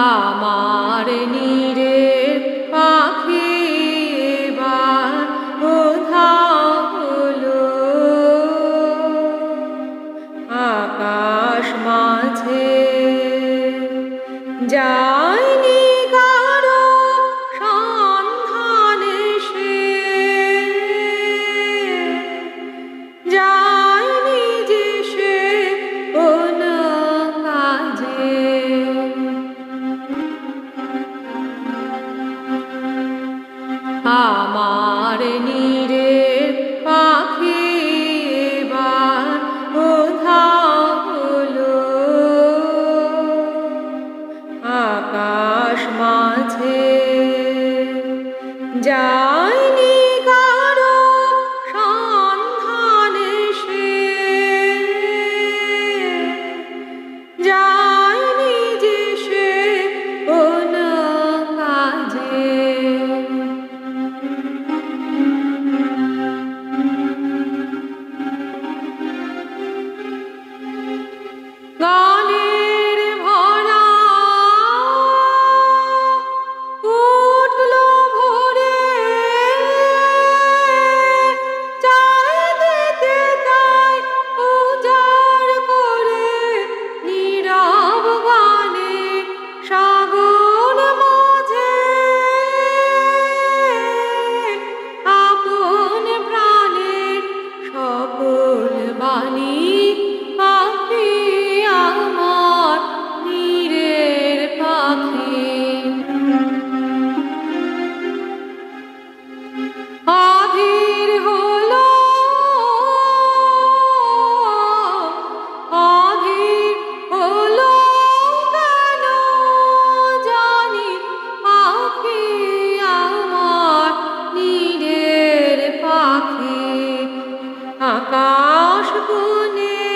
আমার নিরে পাখি বার কোথা হলো। আকাশ মাঝে যা আমার নীরের পাখি এবার কোথাও হলো। আকাশ মাঝে যা Gone আকাশ বনে